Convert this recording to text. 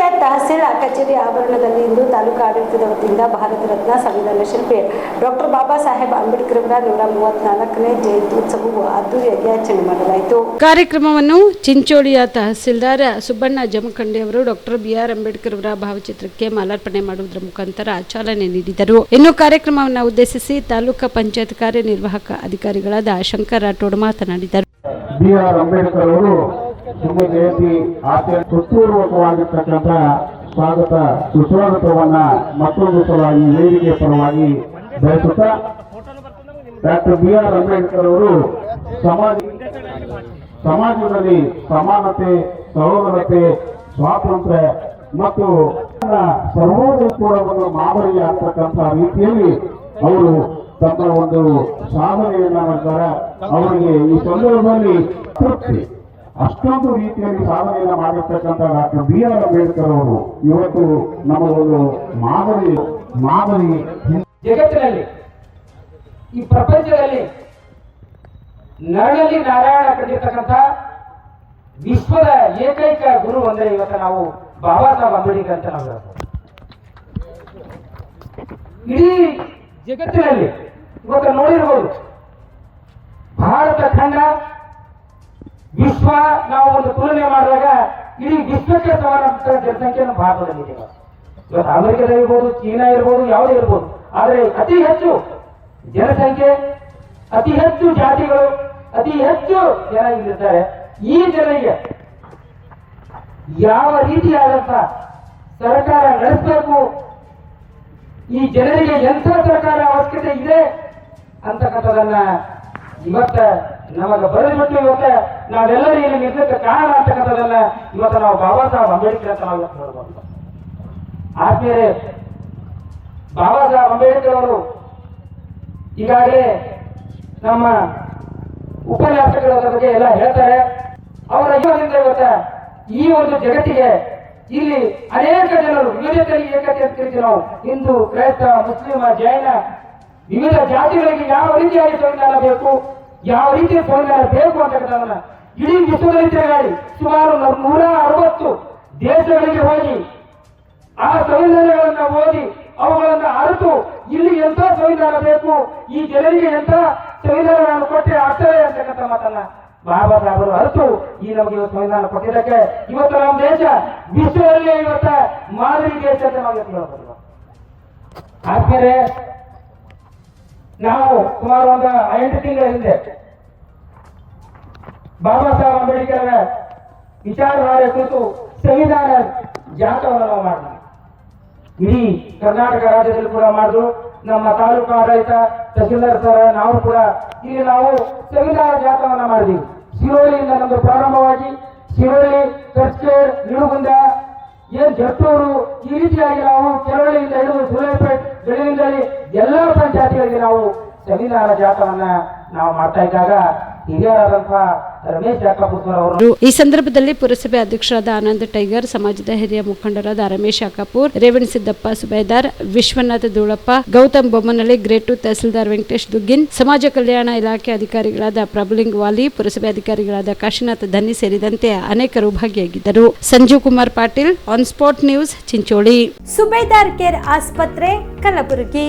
ಚಿಂಚೋಳಿಯ ತಹಸೀಲ್ ಕಚೇರಿ ಆವರಣದಲ್ಲಿ ಇಂದು ತಾಲೂಕು ಆಡಳಿತದ ವತಿಯಿಂದ ಭಾರತ ರತ್ನ ಸಂವಿಧಾನ ಶಿಲ್ಪಿ ಡಾಕ್ಟರ್ ಬಾಬಾ ಸಾಹೇಬ್ ಅಂಬೇಡ್ಕರ್ ಅವರ ನೂರ ಮೂವತ್ನಾಲ್ಕನೇ ಜಯಂತ್ಯುತ್ಸವವು ಅದ್ದೂರಿಯಾಗಿ ಆಚರಣೆ ಮಾಡಲಾಯಿತು. ಕಾರ್ಯಕ್ರಮವನ್ನು ಚಿಂಚೋಳಿಯ ತಹಸೀಲ್ದಾರ್ ಸುಬ್ಬಣ್ಣ ಜಮಖಂಡಿ ಅವರು ಡಾಕ್ಟರ್ ಬಿ ಆರ್ ಅಂಬೇಡ್ಕರ್ ಅವರ ಭಾವಚಿತ್ರಕ್ಕೆ ಮಾಲಾರ್ಪಣೆ ಮಾಡುವುದರ ಮುಖಾಂತರ ಚಾಲನೆ ನೀಡಿದರು. ಇನ್ನು ಕಾರ್ಯಕ್ರಮವನ್ನು ಉದ್ದೇಶಿಸಿ ತಾಲೂಕು ಪಂಚಾಯತ್ ಕಾರ್ಯನಿರ್ವಾಹಕ ಅಧಿಕಾರಿಗಳಾದ ಶಂಕರ್ ರಾಠೋಡ್ ಮಾತನಾಡಿದರು. ಬಿ ಆರ್ ಅಂಬೇಡ್ಕರ್ ಅವರು ಶುಭ ಜಯಂತಿ ಆಚರಣೆ ಹೃತ್ಪೂರ್ವಕವಾಗಿರ್ತಕ್ಕಂಥ ಸ್ವಾಗತ, ಸುಸ್ವಾಗತವನ್ನ ಮತ್ತೊಂದು ಸಲವಾಗಿ ಈ ವೇದಿಕೆ ಪರವಾಗಿ ಬಯಸುತ್ತಾ ಡಾಕ್ಟರ್ ಬಿ ಆರ್ ಅಂಬೇಡ್ಕರ್ ಅವರು ಸಮಾಜ ಸಮಾಜದಲ್ಲಿ ಸಮಾನತೆ, ಸಹೋದರತೆ, ಸ್ವಾತಂತ್ರ್ಯ ಮತ್ತು ಸರ್ವೋದಯವನ್ನು ಮಾದರಿ ಆಗ್ತಕ್ಕಂಥ ರೀತಿಯಲ್ಲಿ ಅವರು ತಮ್ಮ ಒಂದು ಸಾಧನೆಯನ್ನ ಮಾಡ್ತಾರೆ ಅವರಿಗೆ ಈ ಸಂದರ್ಭದಲ್ಲಿ ತೃಪ್ತಿ. ಅಷ್ಟೊಂದು ರೀತಿಯಲ್ಲಿ ಸಾಧನೆಯನ್ನು ಮಾಡಿರ್ತಕ್ಕಂಥ ಡಾಕ್ಟರ್ ಬಿ ಆರ್ ಅಂಬೇಡ್ಕರ್ ಅವರು ಇವತ್ತು ನಮ್ಮ ಒಂದು ಮಾದರಿ ಮಾದರಿ ಜಗತ್ತಿನಲ್ಲಿ, ಈ ಪ್ರಪಂಚದಲ್ಲಿ ನರಳಲ್ಲಿ ನಾರಾಯಣ ಕಂಡಿರ್ತಕ್ಕಂಥ ವಿಶ್ವದ ಏಕೈಕ ಗುರು ಅಂದ್ರೆ ಇವತ್ತು ನಾವು ಬಾಬಾ ಸಾಹೇಬ್ ಅಂಬೇಡ್ಕರ್ ಅಂತ ನಾವು ಹೇಳ್ಬೋದು. ಇಡೀ ಜಗತ್ತಿನಲ್ಲಿ, ಇವತ್ತು ನೋಡಿರ್ಬೋದು, ಭಾರತ ಖಂಡ ವಿಶ್ವ ನಾವು ಒಂದು ತುಲನೆ ಮಾಡಿದಾಗ ಇಡೀ ವಿಶ್ವಕ್ಕೆ ಸಮಾನಂತ ಜನಸಂಖ್ಯೆಯನ್ನು ಭಾರತದಲ್ಲಿ ಇವತ್ತು ಅಮೆರಿಕದ ಇರ್ಬೋದು, ಚೀನಾ ಇರ್ಬೋದು, ಯಾವುದೇ ಇರ್ಬೋದು. ಆದರೆ ಅತಿ ಹೆಚ್ಚು ಜನಸಂಖ್ಯೆ, ಅತಿ ಹೆಚ್ಚು ಜಾತಿಗಳು, ಅತಿ ಹೆಚ್ಚು ಜನ ಇಲ್ಲಿರ್ತಾರೆ. ಈ ಜನರಿಗೆ ಯಾವ ರೀತಿಯಾದಂತ ಸರ್ಕಾರ ನಡೆಸಬೇಕು, ಈ ಜನರಿಗೆ ಎಂಥ ಸರ್ಕಾರ ಅವಶ್ಯಕತೆ ಇದೆ ಅಂತಕ್ಕಂಥದನ್ನ ಇವತ್ತ ನಮಗೆ ಬರೆದ್ಬಿಟ್ಟು ಇವತ್ತ ನಾವೆಲ್ಲರೂ ಇಲ್ಲಿ ನಿಲ್ಲಕ್ಕೆ ಕಾರಣ ಅಂತಕ್ಕಂಥದನ್ನ ಇವತ್ತು ನಾವು ಬಾಬಾ ಸಾಹೇಬ್ ಅಂಬೇಡ್ಕರ್ ಅಂತ ನಾವು ನೋಡ್ಬೋದು. ಆದ್ಮೇಲೆ ಬಾಬಾ ಸಾಹೇಬ್ ಅಂಬೇಡ್ಕರ್ ಅವರು ಈಗಾಗಲೇ ನಮ್ಮ ಉಪನ್ಯಾಸಗಳ ಬಗ್ಗೆ ಎಲ್ಲ ಹೇಳ್ತಾರೆ. ಅವರ ಯುವದಿಂದ ಇವತ್ತ ಈ ಒಂದು ಜಗತ್ತಿಗೆ ಇಲ್ಲಿ ಅನೇಕ ಜನರು ವಿವಿಧತೆಯಲ್ಲಿ ಏಕತೆ ಅಂತ ಕರಿತೀವಿ ನಾವು. ಹಿಂದೂ, ಕ್ರೈಸ್ತ, ಮುಸ್ಲಿಮ, ಜೈನ, ವಿವಿಧ ಜಾತಿಗಳಿಗೆ ಯಾವ ರೀತಿಯಾಗಿ ಸಂವಿಧಾನ ಬೇಕು, ಯಾವ ರೀತಿಯ ಸಂವಿಧಾನ ಬೇಕು ಅಂತಕ್ಕಂಥದನ್ನ ಇಡೀ ವಿಶ್ವದಲ್ಲಿ ತಿರುಗಾಡಿ ಸುಮಾರು ನೂರ ಅರವತ್ತು ದೇಶಗಳಿಗೆ ಹೋಗಿ ಆ ಸಂವಿಧಾನಗಳನ್ನು ಓದಿ ಅವುಗಳನ್ನು ಅರಿತು ಇಲ್ಲಿ ಎಂತ ಸಂವಿಧಾನ ಬೇಕು, ಈ ಜನರಿಗೆ ಎಂತ ಸಂವಿಧಾನಗಳನ್ನು ಕೊಟ್ಟರೆ ಆಗ್ತದೆ ಅಂತಕ್ಕಂಥ ಮಾತನ್ನ ಬಾಬಾ ಸಾಹೇಬರು ಅರಿತು ಈ ನಮಗೆ ಇವತ್ತು ಸಂವಿಧಾನ ಕೊಟ್ಟಿದ್ದಕ್ಕೆ. ಇವತ್ತು ನಮ್ಮ ದೇಶ ವಿಶ್ವದಲ್ಲೇ ಇವತ್ತ ಮಾದರಿ ದೇಶ ಅಂತ ನಾವು ಹೇಳ್ಬೋದು ಆದ್ಮೇಲೆ ನಾವು ಸುಮಾರು ಒಂದು ಐದು ತಿಂಗಳ ಹಿಂದೆ ಬಾಬಾ ಸಾಹೇಬ್ ಅಂಬೇಡ್ಕರ್ ವಿಚಾರಧಾರೆ ಕುರಿತು ಸಂವಿಧಾನ ಜಾಥವನ್ನು ನಾವು ಮಾಡಿದ್ವಿ ಇಡೀ ಕರ್ನಾಟಕ ರಾಜ್ಯದಲ್ಲಿ ಕೂಡ ಮಾಡಿದ್ರು ನಮ್ಮ ತಾಲೂಕು ಆಡಳಿತ ತಹಸೀಲ್ದಾರ್ ಸರ್, ನಾವು ಕೂಡ ಇಲ್ಲಿ ನಾವು ಸಂವಿಧಾನ ಜಾಥವನ್ನ ಮಾಡಿದ್ವಿ. ಶಿರೋಳಿಯಿಂದ ನಮ್ದು ಪ್ರಾರಂಭವಾಗಿ ಶಿರೋಳಿ ಕರ್ಸ್ಕೇಡ್ ನಿಡುಗುಂದ ಏನ್ ಜಟ್ಟೂರು, ಈ ರೀತಿಯಾಗಿ ನಾವು ಕೆರಳಿಯಿಂದ ಹಿಡಿದು ಸುಲೇಪೇಟ್ ಬೆಳಗಿಂದಳಿ ಎಲ್ಲ ಪಂಚಾಯತಿಗಳಿಗೆ ನಾವು ಸಂವಿಧಾನ ಜಾಥವನ್ನ ನಾವು ಮಾಡ್ತಾ ಇದ್ದಾಗ ಹಿರಿಯರಾದಂತಹ ಈ ಸಂದರ್ಭದಲ್ಲಿ ಪುರಸಭೆ ಅಧ್ಯಕ್ಷರಾದ ಆನಂದ್ ಟೈಗರ್ ಸಮಾಜದ ಹಿರಿಯ ಮುಖಂಡರಾದ ರಮೇಶ್ ಅಕಾಪೂರ್ ರೇವಣ್ ಸಿದ್ದಪ್ಪ ಸುಬೇದಾರ್ ವಿಶ್ವನಾಥ ಧೂಳಪ್ಪ ಗೌತಮ್ ಬೊಮ್ಮನಹಳ್ಳಿ ಗ್ರೇಟ್ ಟು ತಹಸೀಲ್ದಾರ್ ವೆಂಕಟೇಶ್ ದುಗ್ಗಿನ್ ಸಮಾಜ ಕಲ್ಯಾಣ ಇಲಾಖೆ ಅಧಿಕಾರಿಗಳಾದ ಪ್ರಬಲಿಂಗ್ ವಾಲಿ ಪುರಸಭೆ ಅಧಿಕಾರಿಗಳಾದ ಕಾಶಿನಾಥ್ ಧನ್ನಿ ಸೇರಿದಂತೆ ಅನೇಕರು ಭಾಗಿಯಾಗಿದ್ದರು. Sanjeev Kumar Patil on spot news Chincholi. Subedar care ಆಸ್ಪತ್ರೆ ಕಲಬುರಗಿ.